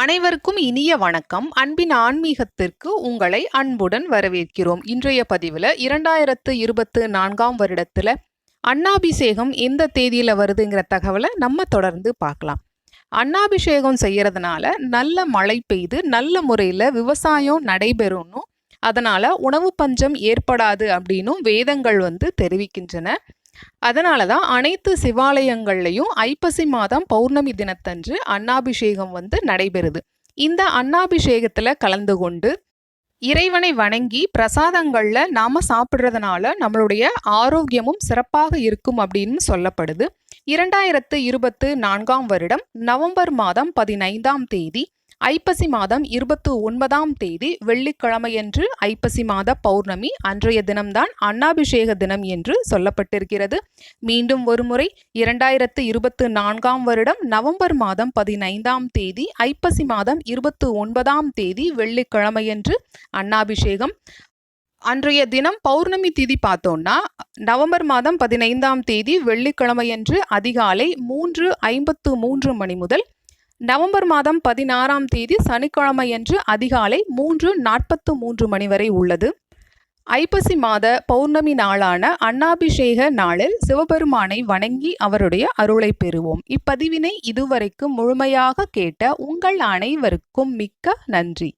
அனைவருக்கும் இனிய வணக்கம். அன்பின் ஆன்மீகத்திற்கு உங்களை அன்புடன் வரவேற்கிறோம். இன்றைய பதிவில் இரண்டாயிரத்து இருபத்து நான்காம் வருடத்தில் அன்னாபிஷேகம் எந்த தேதியில் வருதுங்கிற தகவலை நம்ம தொடர்ந்து பார்க்கலாம். அன்னாபிஷேகம் செய்கிறதுனால நல்ல மழை பெய்து நல்ல முறையில் விவசாயம் நடைபெறும்னும் அதனால் உணவு பஞ்சம் ஏற்படாது அப்படின்னும் வேதங்கள் வந்து தெரிவிக்கின்றன. அதனால தான் அனைத்து சிவாலயங்கள்லையும் ஐப்பசி மாதம் பௌர்ணமி தினத்தன்று அன்னாபிஷேகம் வந்து நடைபெறுது. இந்த அன்னாபிஷேகத்தில் கலந்து கொண்டு இறைவனை வணங்கி பிரசாதங்களில் நாம் சாப்பிட்றதுனால நம்மளுடைய ஆரோக்கியமும் சிறப்பாக இருக்கும் அப்படின்னு சொல்லப்படுது. இரண்டாயிரத்து இருபத்து நான்காம் வருடம் நவம்பர் மாதம் பதினைந்தாம் தேதி ஐப்பசி மாதம் இருபத்து ஒன்பதாம் தேதி வெள்ளிக்கிழமையன்று ஐப்பசி மாத பௌர்ணமி அன்றைய தினம்தான் அன்னாபிஷேக தினம் என்று சொல்லப்பட்டிருக்கிறது. மீண்டும் ஒருமுறை இரண்டாயிரத்து இருபத்து நான்காம் வருடம் நவம்பர் மாதம் பதினைந்தாம் தேதி ஐப்பசி மாதம் இருபத்து ஒன்பதாம் தேதி வெள்ளிக்கிழமையன்று அன்னாபிஷேகம். அன்றைய தினம் பௌர்ணமி திதி பார்த்தோம்னா நவம்பர் மாதம் பதினைந்தாம் தேதி வெள்ளிக்கிழமையன்று அதிகாலை மூன்று ஐம்பத்து மூன்று மணி முதல் நவம்பர் மாதம் பதினாறாம் தேதி சனிக்கிழமையன்று அதிகாலை மூன்று நாற்பத்து மூன்று மணி வரை உள்ளது. ஐப்பசி மாத பௌர்ணமி நாளான அண்ணாபிஷேக நாளில் சிவபெருமானை வணங்கி அவருடைய அருளை பெறுவோம். இப்பதிவினை இதுவரைக்கும் முழுமையாக கேட்ட உங்கள் அனைவருக்கும் மிக்க நன்றி.